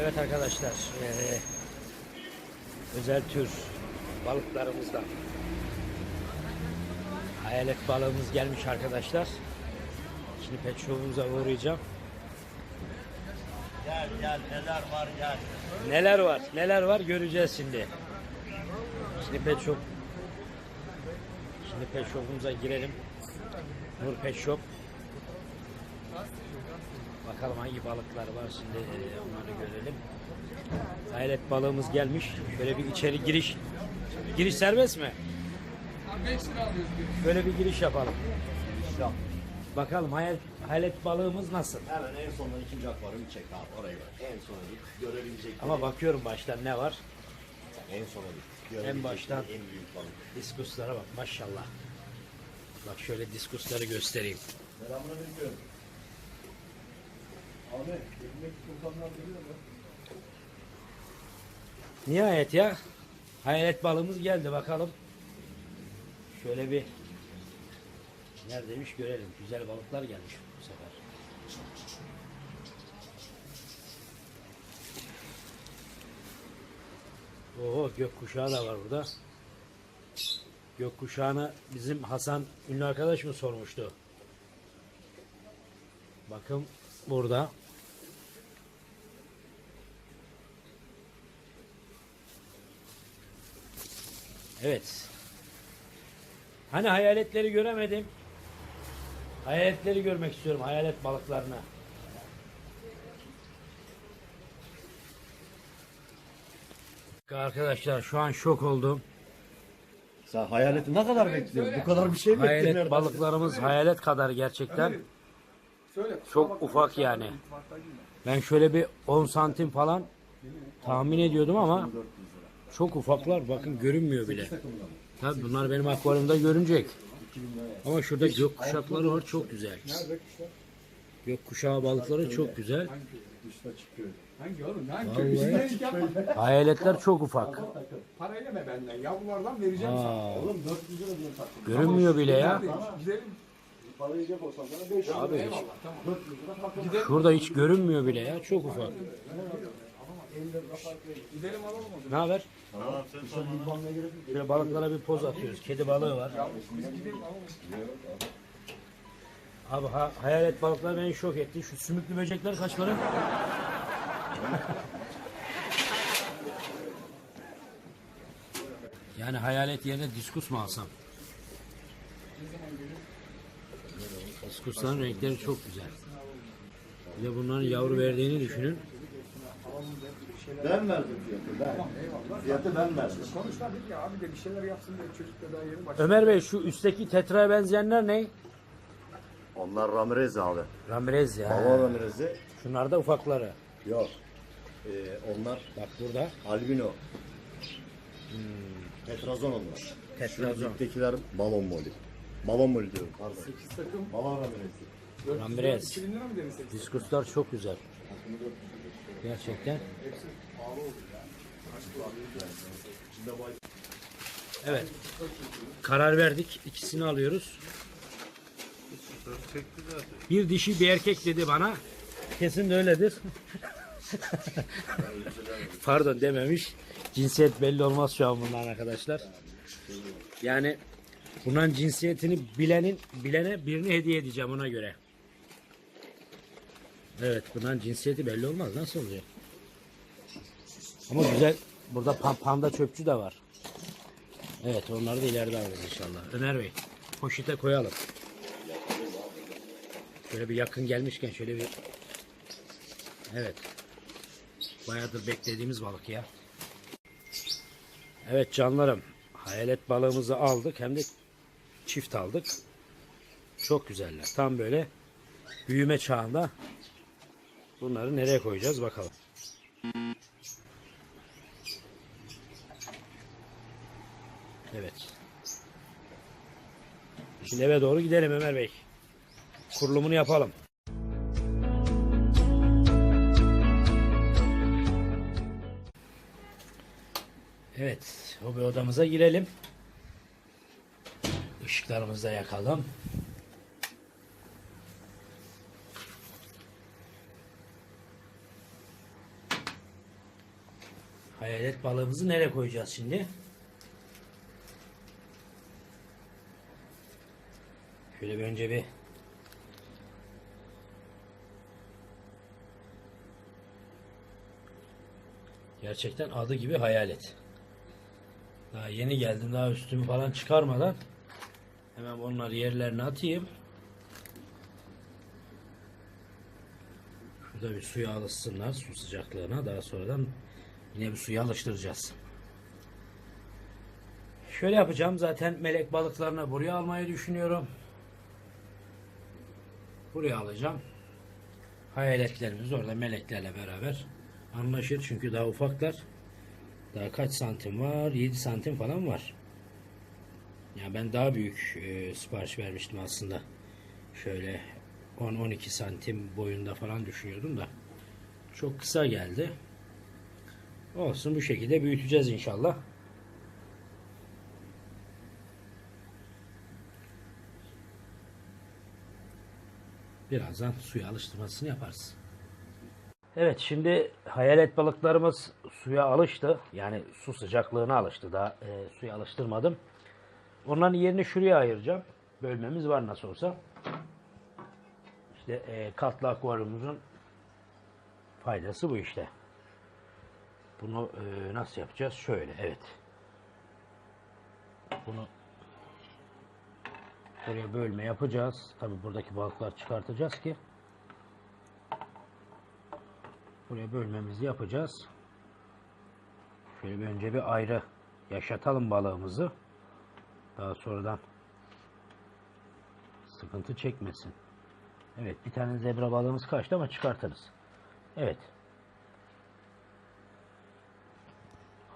Evet arkadaşlar, eee, özel tür balıklarımızdan hayalet balığımız gelmiş arkadaşlar. Şimdi pet shop'umuza uğrayacağım. Gel gel neler var gel. Neler var, neler var göreceğiz şimdi. Şimdi pet shop Şimdi pet shop'umuza girelim. Nur Pet Shop. Bakalım hangi balıklar var şimdi e, onları görelim. Hayalet balığımız gelmiş. Şöyle bir içeri giriş. Giriş serbest mi? 5 lira alıyoruz bir. Şöyle bir giriş yapalım. Bakalım hayalet, hayalet balığımız nasıl? Hemen en sonunda ikinci akvaryumu çek abi orayı ver. En sona git görebilecek. Ama bakıyorum baştan ne var? en sona git. En Görebilecek baştan. En büyük balık. Diskuslara bak maşallah. Bak şöyle diskusları göstereyim. Selamünaleyküm. Abi ekmek kurbanlar geliyor mu? Nihayet ya. Hayalet balığımız geldi bakalım. Şöyle bir neredeymiş görelim. Güzel balıklar gelmiş bu sefer. Oo gökkuşağı da var burada. Gökkuşağını bizim Hasan ünlü arkadaş mı sormuştu? Bakın burada. Evet. Hani hayaletleri göremedim. Hayaletleri görmek istiyorum. Hayalet balıklarını. Arkadaşlar şu an şok oldum. Sen hayaleti ne kadar bekliyorsun? Bu kadar bir şey mi Hayalet balıklarımız hayalet kadar gerçekten. Söyle. Çok ufak yani. Ben şöyle bir 10 santim falan tahmin ediyordum ama çok ufaklar. Bakın görünmüyor bile. Tabii bunlar benim akvaryumda görünecek. Ama şurada gök kuşakları var çok güzel. Gök kuşağı balıkları çok güzel. Hangi oğlum? Hangi? Vallahi. Hayaletler çok ufak. Para yeme benden. Yavrulardan vereceğim sana. Oğlum 400 lira diyor takım. görünmüyor bile ya. Gidelim. Para yiyecek olsan sana 500 lira. Abi hiç, şurada hiç görünmüyor bile ya. Çok ufak. Gidelim alalım o zaman. Ne haber? Dışarı yıkmamaya gerek yok. Şöyle balıklara bir poz atıyoruz. Kedi balığı var. Biz gidelim alalım. Abi ha- hayalet balıklar beni şok etti. Şu sümüklü böcekler kaç para? yani hayalet yerine diskus mu alsam? Diskusların renkleri çok güzel. Bir de bunların yavru verdiğini düşünün. Ben verdim fiyatı ben. Fiyatı ben verdim. Konuşlar dedik ya abi de bir şeyler yapsın diye çocuk da daha yeni başladı. Ömer Bey şu üstteki tetraya benzeyenler ne? Onlar Ramirez abi. Ramirez ya. Hava Ramirez'i Şunlar da ufakları. yok. Ee, onlar Bak burada. albino. Tetrazon onlar. Tetrazon. Şuradakiler balon moli. Balon moli diyorum pardon. Balon Ramirez'i. Ramirez. 2000 lira mı? Diskuslar çok güzel. Gerçekten. Evet. Karar verdik. İkisini alıyoruz. Bir dişi bir erkek dedi bana. Kesin de öyledir. Pardon dememiş. Cinsiyet belli olmaz şu an bunların arkadaşlar. Yani bunların cinsiyetini bilenin bilene birini hediye edeceğim ona göre. Evet bunların cinsiyeti belli olmaz. Nasıl oluyor? Ama güzel. Burada pa- panda çöpçü de var. Evet onları da ileride alırız inşallah. Ömer Bey poşete koyalım. Şöyle bir yakın gelmişken şöyle bir Evet. Bayağıdır beklediğimiz balık ya. Evet canlarım. Hayalet balığımızı aldık. Hem de çift aldık. Çok güzeller. Tam böyle büyüme çağında Bunları nereye koyacağız bakalım. Evet. Şimdi eve doğru gidelim Ömer Bey. Kurulumunu yapalım. Evet, hobi odamıza girelim. Işıklarımızı da yakalım. Hayalet balığımızı nereye koyacağız şimdi? Şöyle bir önce bir Gerçekten adı gibi hayalet. Daha yeni geldim daha üstümü falan çıkarmadan hemen onları yerlerine atayım. Şurada bir suya alışsınlar su sıcaklığına daha sonradan yine bir suya alıştıracağız. Şöyle yapacağım zaten melek balıklarını buraya almayı düşünüyorum. Buraya alacağım. Hayaletlerimiz orada meleklerle beraber anlaşır çünkü daha ufaklar. Daha kaç santim var? 7 santim falan var. Ya ben daha büyük e, sipariş vermiştim aslında. Şöyle 10-12 santim boyunda falan düşünüyordum da. Çok kısa geldi. Olsun bu şekilde büyüteceğiz inşallah. Birazdan suya alıştırmasını yaparız. Evet şimdi hayalet balıklarımız suya alıştı. Yani su sıcaklığına alıştı. Daha e, suya alıştırmadım. Onların yerini şuraya ayıracağım. Bölmemiz var nasıl olsa. İşte e, katlı akvaryumumuzun faydası bu işte. Bunu e, nasıl yapacağız? Şöyle evet. Bunu buraya bölme yapacağız. Tabi buradaki balıklar çıkartacağız ki buraya bölmemizi yapacağız. Şöyle bir önce bir ayrı yaşatalım balığımızı. Daha sonradan sıkıntı çekmesin. Evet bir tane zebra balığımız kaçtı ama çıkartırız. Evet.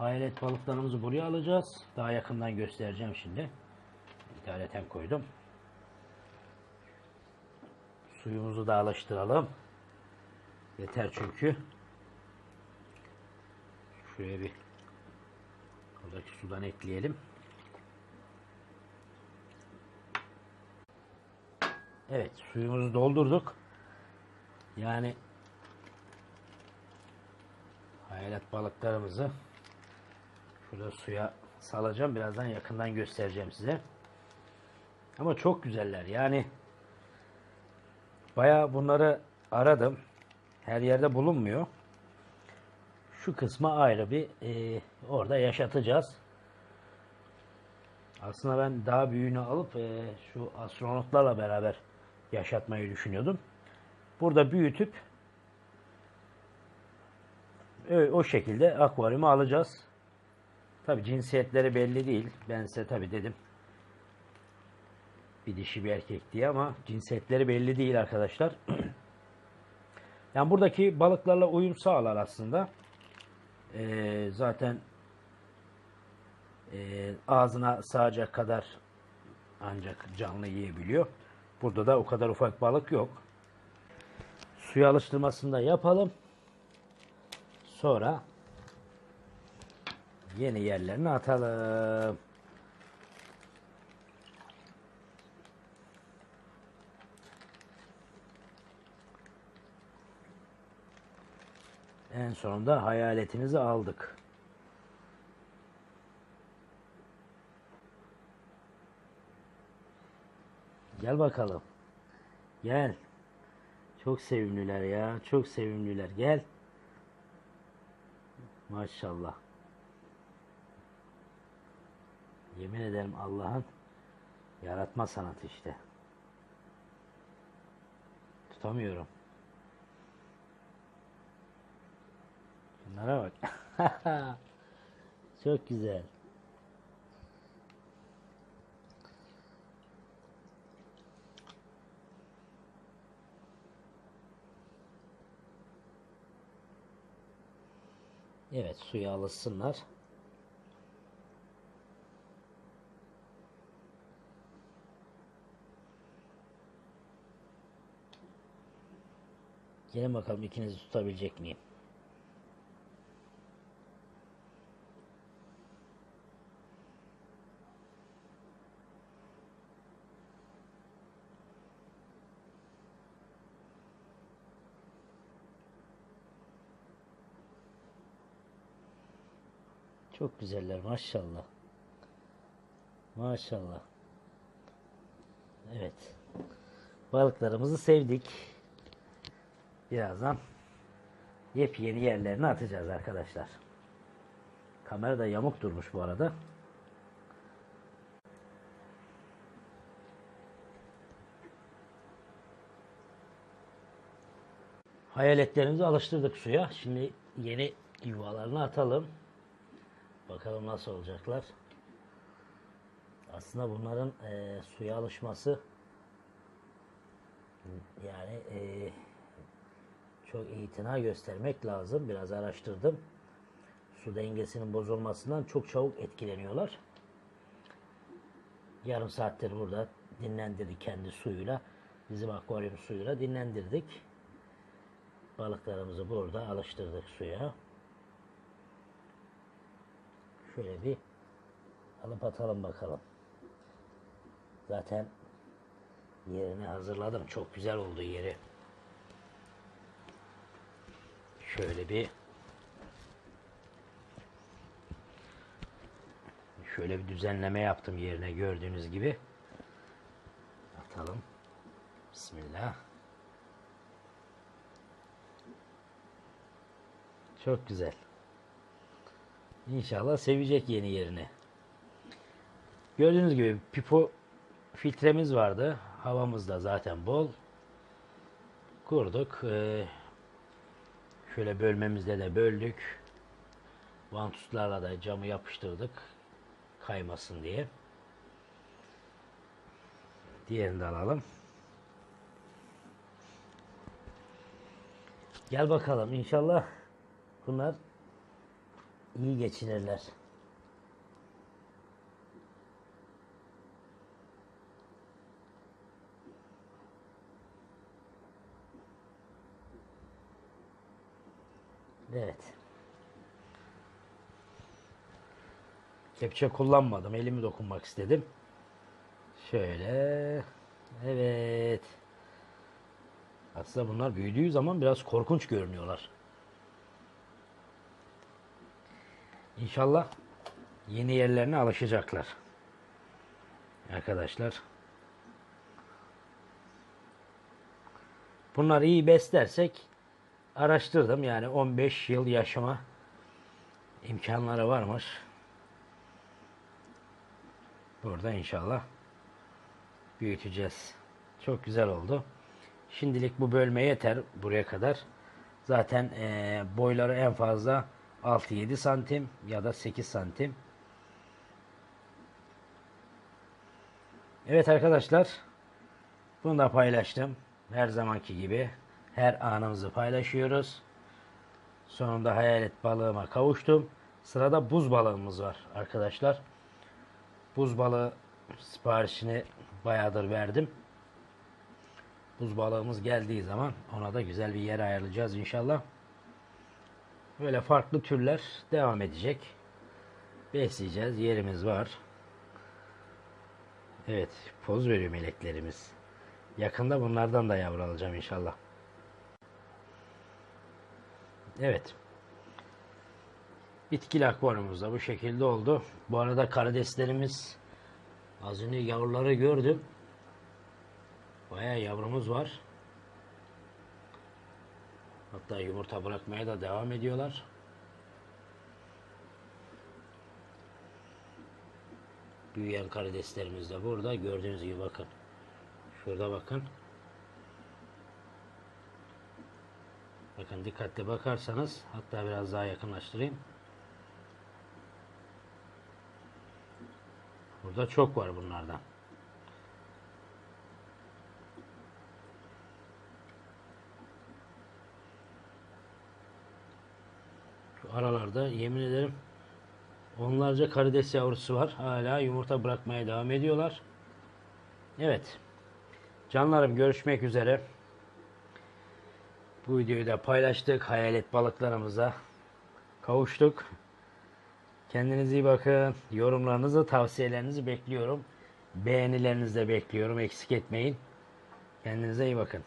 Hayalet balıklarımızı buraya alacağız. Daha yakından göstereceğim şimdi. İthaleten koydum. Suyumuzu da alıştıralım. Yeter çünkü. Şuraya bir buradaki sudan ekleyelim. Evet suyumuzu doldurduk. Yani hayalet balıklarımızı şurada suya salacağım. Birazdan yakından göstereceğim size. Ama çok güzeller. Yani bayağı bunları aradım. Her yerde bulunmuyor. Şu kısma ayrı bir e, orada yaşatacağız. Aslında ben daha büyüğünü alıp e, şu astronotlarla beraber yaşatmayı düşünüyordum. Burada büyütüp ö- o şekilde akvaryuma alacağız. Tabi cinsiyetleri belli değil. Ben size tabi dedim. Bir dişi bir erkek diye ama cinsiyetleri belli değil arkadaşlar. yani buradaki balıklarla uyum sağlar aslında. Ee, zaten e, ağzına sığacak kadar ancak canlı yiyebiliyor. Burada da o kadar ufak balık yok. Suya alıştırmasını da yapalım. Sonra yeni yerlerine atalım. En sonunda hayaletimizi aldık. Gel bakalım. Gel. Çok sevimliler ya. Çok sevimliler. Gel. Maşallah. Yemin ederim Allah'ın yaratma sanatı işte. Tutamıyorum. Bunlara bak. Çok güzel. Evet suya alışsınlar. Gelin bakalım ikinizi tutabilecek miyim? Çok güzeller maşallah. Maşallah. Evet. Balıklarımızı sevdik. Birazdan yepyeni yerlerine atacağız arkadaşlar. Kamera da yamuk durmuş bu arada. Hayaletlerimizi alıştırdık suya. Şimdi yeni yuvalarını atalım. Bakalım nasıl olacaklar. Aslında bunların eee, suya alışması yani eee, çok itina göstermek lazım. Biraz araştırdım. Su dengesinin bozulmasından çok çabuk etkileniyorlar. Yarım saattir burada dinlendirdik kendi suyuyla. Bizim akvaryum suyuyla dinlendirdik. Balıklarımızı burada alıştırdık suya. Şöyle bir alıp atalım bakalım. Zaten yerini hazırladım. Çok güzel oldu yeri. Şöyle bir şöyle bir düzenleme yaptım yerine gördüğünüz gibi. Atalım. Bismillah. Çok güzel. İnşallah sevecek yeni yerini. Gördüğünüz gibi pipo filtremiz vardı. Havamız da zaten bol. Kurduk. Ee, şöyle bölmemizde de böldük. Vantuzlarla da camı yapıştırdık. Kaymasın diye. Diğerini de alalım. Gel bakalım inşallah bunlar iyi geçinirler. Evet. Kepçe kullanmadım. Elimi dokunmak istedim. Şöyle. Evet. Aslında bunlar büyüdüğü zaman biraz korkunç görünüyorlar. İnşallah yeni yerlerine alışacaklar. Arkadaşlar. Bunları iyi beslersek araştırdım yani 15 yıl yaşama imkanları varmış. Burada inşallah büyüteceğiz. Çok güzel oldu. Şimdilik bu bölme yeter buraya kadar. Zaten eee, boyları en fazla 6-7 santim ya da 8 santim. Evet arkadaşlar. Bunu da paylaştım. Her zamanki gibi her anımızı paylaşıyoruz. Sonunda hayalet balığıma kavuştum. Sırada buz balığımız var arkadaşlar. Buz balığı siparişini bayağıdır verdim. Buz balığımız geldiği zaman ona da güzel bir yer ayarlayacağız inşallah. Böyle farklı türler devam edecek. Besleyeceğiz. Yerimiz var. Evet. Poz veriyor meleklerimiz. Yakında bunlardan da yavru alacağım inşallah. Evet. Bitkili akvaryumumuz bu şekilde oldu. Bu arada karideslerimiz az önce yavruları gördüm. Bayağı yavrumuz var. Hatta yumurta bırakmaya da devam ediyorlar. Büyüyen karideslerimiz de burada. Gördüğünüz gibi bakın. Şurada bakın. Bakın dikkatli bakarsanız hatta biraz daha yakınlaştırayım. Burada çok var bunlardan. Şu aralarda yemin ederim onlarca karides yavrusu var. Hala yumurta bırakmaya devam ediyorlar. Evet. Canlarım görüşmek üzere. Bu videoyu da paylaştık. Hayalet balıklarımıza kavuştuk. Kendinize iyi bakın. Yorumlarınızı, tavsiyelerinizi bekliyorum. Beğenilerinizi de bekliyorum. Eksik etmeyin. Kendinize iyi bakın.